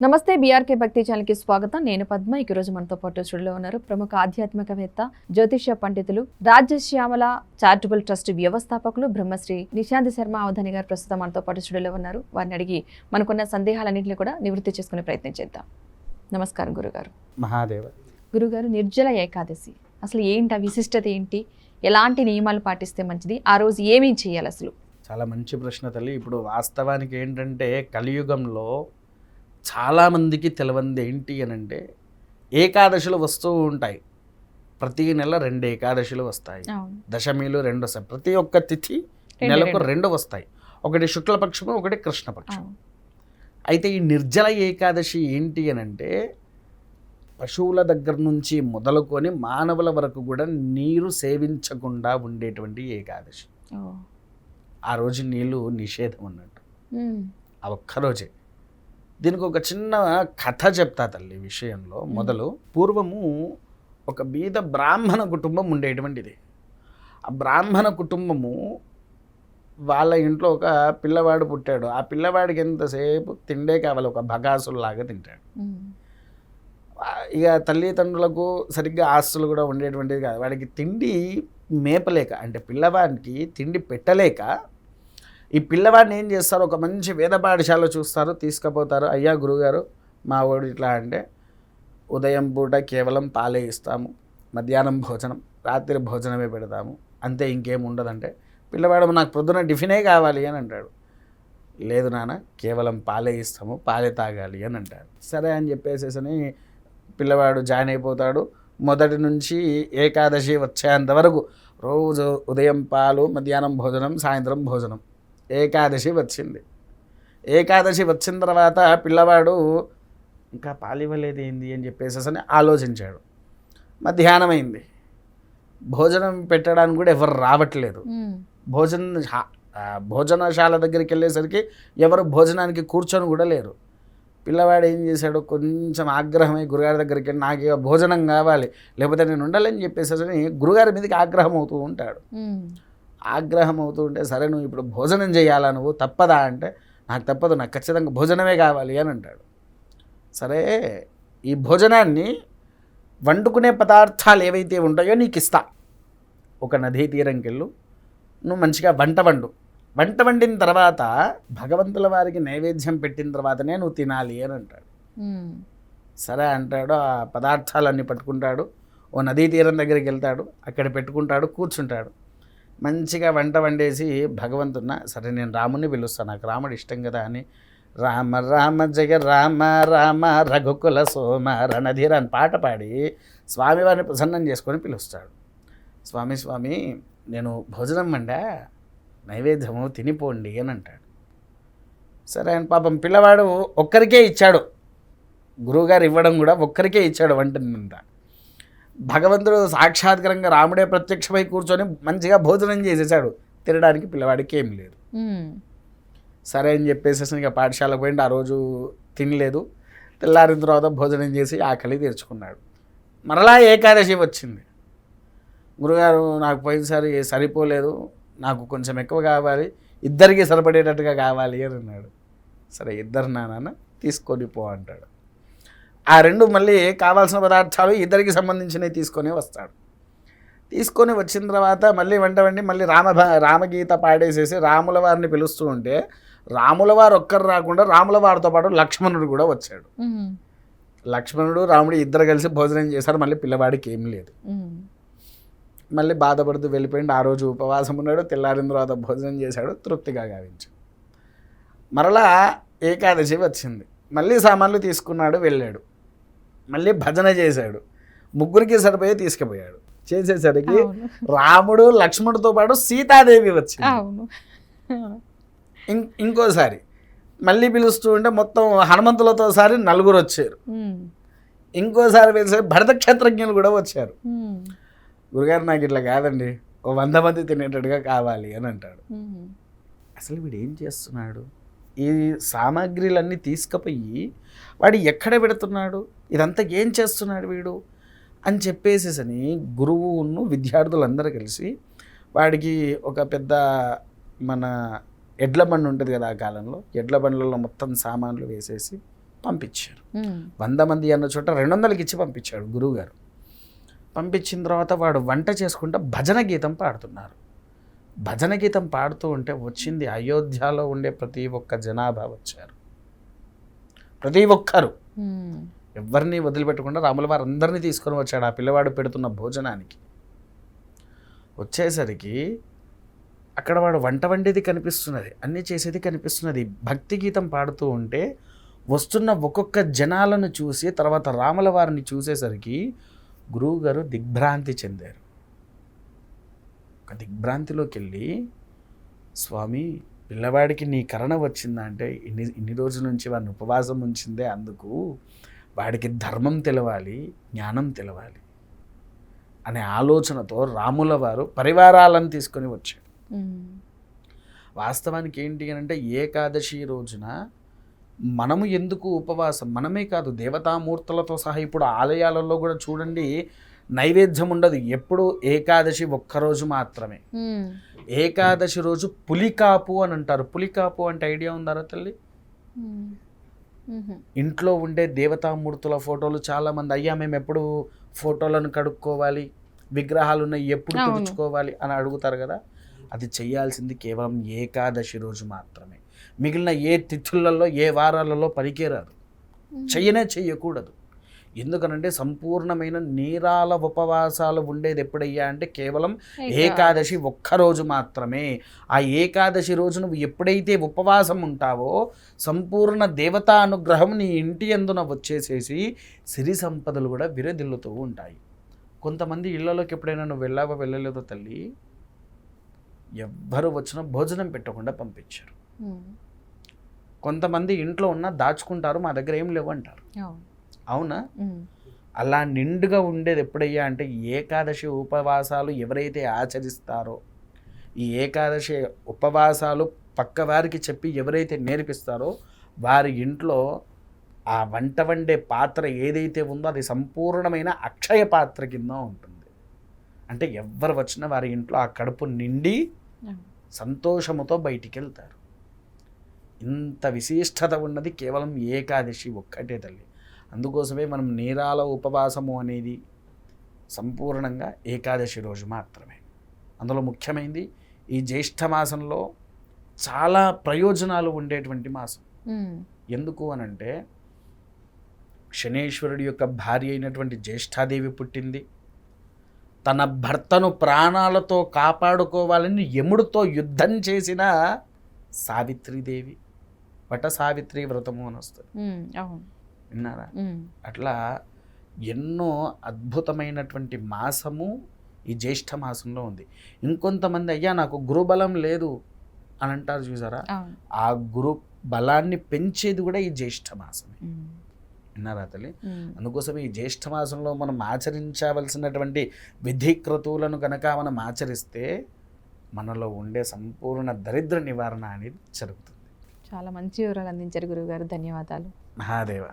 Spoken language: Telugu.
నమస్తే బీఆర్కే భక్తి ఛానల్కి స్వాగతం. నేను పద్మ. ఈ రోజు మనతో పాటు స్టూడియోలో ఉన్నారు ప్రముఖ ఆధ్యాత్మికవేత్త జ్యోతిష్య పండితులు రాజ్యశ్యామల చారిటబుల్ ట్రస్ట్ వ్యవస్థాపకులు బ్రహ్మశ్రీ నిశాంతి శర్మ అవధాని గారు ప్రస్తుతం మనతో పాటు స్టూడియోలో ఉన్నారు. వారిని అడిగి మనకున్న సందేహాలన్నింటినీ కూడా నివృత్తి చేసుకునే ప్రయత్నం చేద్దాం. నమస్కారం గురుగారు. మహాదేవ. గురుగారు నిర్జల ఏకాదశి. అసలు ఏంటి ఆ విశిష్టత ఏంటి? ఎలాంటి నియమాలు పాటిస్తే మంచిది? ఆ రోజు ఏమేం చేయాలి అసలు? చాలా మంచి ప్రశ్న తల్లి. ఇప్పుడు వాస్తవానికి ఏంటంటే కలియుగంలో చాలామందికి తెలవంది ఏంటి అని అంటే ఏకాదశులు వస్తూ ఉంటాయి. ప్రతి నెల రెండు ఏకాదశులు వస్తాయి. దశమిలు రెండు వస్తాయి. ప్రతి ఒక్క తిథి నెలకు రెండు. వస్తాయి. ఒకటి శుక్లపక్షము ఒకటి కృష్ణపక్షం. అయితే ఈ నిర్జల ఏకాదశి ఏంటి అని అంటే పశువుల దగ్గర నుంచి మొదలుకొని మానవుల వరకు కూడా నీరు సేవించకుండా ఉండేటువంటి ఏకాదశి. ఆ రోజు నీళ్ళు నిషేధం అన్నట్టు. ఆ ఒక్కరోజే దీనికి ఒక చిన్న కథ చెప్తా తల్లి విషయంలో. మొదలు పూర్వము ఒక బీద బ్రాహ్మణ కుటుంబం ఉండేటువంటిది ఆ బ్రాహ్మణ కుటుంబము వాళ్ళ ఇంట్లో ఒక పిల్లవాడు పుట్టాడు. ఆ పిల్లవాడికి ఎంతసేపు తిండే కావాలి? ఒక బగాసుల్లాగా తింటాడు. ఇక తల్లిదండ్రులకు సరిగ్గా ఆస్తులు కూడా ఉండేటువంటిది కాదు. వాడికి తిండి మేపలేక అంటే పిల్లవాడికి తిండి పెట్టలేక ఈ పిల్లవాడిని ఏం చేస్తారు? ఒక మంచి వేద పాఠశాల చూస్తారు తీసుకుపోతారు. అయ్యా గురుగారు మా వాడు ఇట్లా అంటే ఉదయం పూట కేవలం పాలే ఇస్తాము మధ్యాహ్నం భోజనం రాత్రి భోజనమే పెడతాము. అంతే ఇంకేం ఉండదంటే పిల్లవాడు నాకు పొద్దున టిఫినే కావాలి అని అంటాడు. లేదు నాన్న కేవలం పాలే ఇస్తాము పాలే తాగాలి అని అంటాడు. సరే అని చెప్పేసేసని పిల్లవాడు జాయిన్ అయిపోతాడు. మొదటి నుంచి ఏకాదశి వచ్చేంత వరకు రోజు ఉదయం పాలు మధ్యాహ్నం భోజనం సాయంత్రం భోజనం. ఏకాదశి వచ్చింది. ఏకాదశి వచ్చిన తర్వాత పిల్లవాడు ఇంకా పాలు ఇవ్వలేదు ఏంది అని చెప్పేసేసని ఆలోచించాడు. మధ్యాహ్నం అయింది. భోజనం పెట్టడానికి కూడా ఎవరు రావట్లేదు. భోజన భోజనశాల దగ్గరికి వెళ్ళేసరికి ఎవరు భోజనానికి కూర్చొని కూడా లేరు. పిల్లవాడు ఏం చేశాడు? కొంచెం ఆగ్రహమై గురుగారి దగ్గరికి వెళ్ళి నాకు ఇక భోజనం కావాలి లేకపోతే నేను ఉండాలని చెప్పేసి గురుగారి మీదకి ఆగ్రహం అవుతూ ఉంటాడు. ఆగ్రహం అవుతూ ఉంటే సరే నువ్వు ఇప్పుడు భోజనం చేయాలా నువ్వు? తప్పదా? అంటే నాకు తప్పదు నాకు ఖచ్చితంగా భోజనమే కావాలి అని అంటాడు. సరే ఈ భోజనాన్ని వండుకునే పదార్థాలు ఏవైతే ఉంటాయో నీకు ఇస్తా ఒక నదీ తీరంకి వెళ్ళు నువ్వు మంచిగా వంట వండు. వంట వండిన తర్వాత భగవంతుల వారికి నైవేద్యం పెట్టిన తర్వాతనే నువ్వు తినాలి అని అంటాడు. సరే అంటాడు ఆ పదార్థాలన్నీ పట్టుకుంటాడు. ఓ నదీ తీరం దగ్గరికి వెళ్తాడు అక్కడ పెట్టుకుంటాడు కూర్చుంటాడు. మంచిగా వంట వండేసి భగవంతున్న సరే నేను రాముని పిలుస్తాను నాకు రాముడు ఇష్టం కదా అని. రామ రామ జయ రామ రామ రఘుకుల సోమ రణధీర అని పాట పాడి స్వామివారిని ప్రసన్నం చేసుకొని పిలుస్తాడు. స్వామి స్వామి నేను భోజనం వండా నైవేద్యము తినిపోండి అని అంటాడు. సరే ఆయన పాపం పిల్లవాడు ఒక్కరికే ఇచ్చాడు. గురువుగారు ఇవ్వడం కూడా ఒక్కరికే ఇచ్చాడు వంటనంతా భగవంతుడు సాక్షాత్కరంగా రాముడే ప్రత్యక్షమై కూర్చొని మంచిగా భోజనం చేసేసాడు. తినడానికి పిల్లవాడికి ఏం లేదు. సరే అని చెప్పేసి ఇక పాఠశాలకు పోయింది ఆ రోజు తినలేదు. తెల్లారిన తర్వాత భోజనం చేసి ఆకలి తీర్చుకున్నాడు. మరలా ఏకాదశి వచ్చింది. గురుగారు నాకు పోయినసారి సరిపోలేదు. నాకు కొంచెం ఎక్కువ కావాలి. ఇద్దరికి సరిపడేటట్టుగా కావాలి అని అన్నాడు. సరే ఇద్దరు నాన్న తీసుకొని పో అంటాడు. ఆ రెండు మళ్ళీ కావాల్సిన పదార్థాలు ఇద్దరికి సంబంధించినవి తీసుకొని వస్తాడు. తీసుకొని వచ్చిన తర్వాత మళ్ళీ వెంట వెండి మళ్ళీ రామ రామగీత పాడేసేసి రాముల వారిని పిలుస్తూ ఉంటే రాముల వారు ఒక్కరు రాకుండా రాముల వారితో పాటు లక్ష్మణుడు కూడా వచ్చాడు. లక్ష్మణుడు రాముడు ఇద్దరు కలిసి భోజనం చేశారు. మళ్ళీ పిల్లవాడికి ఏం లేదు. మళ్ళీ బాధపడుతూ వెళ్ళిపోయింది ఆ రోజు ఉపవాసం ఉన్నాడు. తెల్లారిన తర్వాత భోజనం చేశాడు. తృప్తిగా గావించాడు. మరలా ఏకాదశి వచ్చింది. మళ్ళీ సామాన్లు తీసుకున్నాడు వెళ్ళాడు. మళ్ళీ భజన చేశాడు. ముగ్గురికి సరిపోయి తీసుకుపోయాడు. చేసేసరికి రాముడు లక్ష్మణుడితో పాటు సీతాదేవి వచ్చింది. ఇం ఇంకోసారి మళ్ళీ పిలుస్తూ ఉంటే మొత్తం హనుమంతులతో సారి నలుగురు వచ్చారు. ఇంకోసారి పిలిచి భరత క్షేత్రజ్ఞులు కూడా వచ్చారు. గురుగారు నాకు ఇట్లా కాదండి ఓ వంద మంది తినేటట్టుగా కావాలి అని అంటాడు. అసలు వీడు ఏం చేస్తున్నాడు? ఈ సామాగ్రిలన్నీ తీసుకుపోయి వాడు ఎక్కడ పెడుతున్నాడు? ఇదంతా ఏం చేస్తున్నాడు వీడు? అని చెప్పేసేసని గురువును విద్యార్థులందరూ కలిసి వాడికి ఒక పెద్ద మన ఎడ్ల బండి ఉంటుంది కదా ఆ కాలంలో ఎడ్ల బండ్లలో మొత్తం సామాన్లు వేసేసి పంపించారు. వంద మంది అన్న చోట రెండు వందలకి ఇచ్చి పంపించాడు గురువుగారు. పంపించిన తర్వాత వాడు వంట చేసుకుంటా భజన గీతం పాడుతున్నారు. భజన గీతం పాడుతూ ఉంటే వచ్చింది అయోధ్యలో ఉండే ప్రతి ఒక్క జనాభా వచ్చారు. ప్రతి ఒక్కరు. ఎవరిని వదిలిపెట్టకుండా రాముల వారు అందరినీ తీసుకొని వచ్చాడు ఆ పిల్లవాడు పెడుతున్న భోజనానికి. వచ్చేసరికి అక్కడ వాడు వంట వండేది కనిపిస్తున్నది అన్నీ చేసేది కనిపిస్తున్నది. భక్తి గీతం పాడుతూ ఉంటే వస్తున్న ఒక్కొక్క జనాలను చూసి తర్వాత రాముల వారిని చూసేసరికి గురువుగారు దిగ్భ్రాంతి చెందారు. ఒక దిగ్భ్రాంతిలోకి వెళ్ళి స్వామి పిల్లవాడికి నీ కరణ వచ్చిందా? అంటే ఇన్ని ఇన్ని రోజుల నుంచి వాడిని ఉపవాసం ఉంచిందే అందుకు వాడికి ధర్మం తెలవాలి జ్ఞానం తెలవాలి అనే ఆలోచనతో రాముల వారు పరివారాలను తీసుకొని వచ్చాడు వాస్తవానికి ఏంటి అని అంటే ఏకాదశి రోజున మనము ఎందుకు ఉపవాసం? మనమే కాదు దేవతామూర్తులతో సహా ఇప్పుడు ఆలయాలలో కూడా చూడండి నైవేద్యం ఉండదు. ఎప్పుడు ఏకాదశి ఒక్కరోజు మాత్రమే. ఏకాదశి రోజు పులికాపు అని అంటారు. పులికాపు అంటే ఐడియా ఉందారా తల్లి? ఇంట్లో ఉండే దేవతామూర్తుల ఫోటోలు చాలామంది అయ్యా మేము ఎప్పుడు ఫోటోలను కడుక్కోవాలి? విగ్రహాలు ఉన్నాయి ఎప్పుడు. తుడుచుకోవాలి? అని అడుగుతారు కదా. అది చేయాల్సింది కేవలం ఏకాదశి రోజు మాత్రమే. మిగిలిన ఏ తిథులలో ఏ వారాలలో పనికిరాదు. చెయ్యనే చెయ్యకూడదు. ఎందుకనంటే సంపూర్ణమైన నీరాల ఉపవాసాలు ఉండేది ఎప్పుడయ్యా అంటే కేవలం ఏకాదశి. ఒక్కరోజు మాత్రమే. ఆ ఏకాదశి రోజు నువ్వు ఎప్పుడైతే ఉపవాసం ఉంటావో సంపూర్ణ దేవతా అనుగ్రహం నీ ఇంటి అందున వచ్చేసేసి సిరి సంపదలు కూడా విరదిల్లుతూ ఉంటాయి. కొంతమంది ఇళ్ళలోకి ఎప్పుడైనా నువ్వు వెళ్ళావో వెళ్ళలేదో తల్లి ఎవ్వరు వచ్చినా భోజనం పెట్టకుండా పంపించారు. కొంతమంది ఇంట్లో ఉన్న దాచుకుంటారు మా దగ్గర ఏం లేవు అంటారు. అవును, అలా నిండుగా ఉండేది ఎప్పుడయ్యా అంటే ఏకాదశి ఉపవాసాలు ఎవరైతే ఆచరిస్తారో ఈ ఏకాదశి ఉపవాసాలు పక్కవారికి చెప్పి ఎవరైతే నేర్పిస్తారో వారి ఇంట్లో ఆ వంట వండే పాత్ర ఏదైతే ఉందో అది సంపూర్ణమైన అక్షయ పాత్ర కింద ఉంటుంది. అంటే ఎవరు వచ్చినా వారి ఇంట్లో ఆ కడుపు నిండి. సంతోషముతో బయటికి వెళ్తారు ఇంత విశిష్టత ఉన్నది కేవలం ఏకాదశి ఒక్కటే తల్లి. అందుకోసమే మనం నీరాల ఉపవాసము అనేది సంపూర్ణంగా ఏకాదశి రోజు మాత్రమే. అందులో ముఖ్యమైనది ఈ జ్యేష్ఠ మాసంలో చాలా ప్రయోజనాలు ఉండేటువంటి మాసం. ఎందుకు అనంటే శనేశ్వరుడి యొక్క భార్య అయినటువంటి జ్యేష్ఠాదేవి పుట్టింది. తన భర్తను ప్రాణాలతో కాపాడుకోవాలని యముడితో యుద్ధం చేసిన సావిత్రీదేవి. వట సావిత్రి వ్రతము అని వస్తుంది. విన్నారా? అట్లా ఎన్నో అద్భుతమైనటువంటి మాసము ఈ జ్యేష్ఠ మాసంలో ఉంది. ఇంకొంతమంది అయ్యా నాకు గురుబలం లేదు అని అంటారు చూసారా? ఆ గురు బలాన్ని పెంచేది కూడా ఈ జ్యేష్ఠ మాసమే. విన్నారా తల్లి? అందుకోసం ఈ జ్యేష్ఠ మాసంలో మనం ఆచరించవలసినటువంటి విధి క్రతువులను కనుక మనం ఆచరిస్తే మనలో ఉండే సంపూర్ణ దరిద్ర నివారణ అనేది జరుగుతుంది. చాలా మంచి వివరాలు అందించారు గురుగారు ధన్యవాదాలు. మహాదేవ.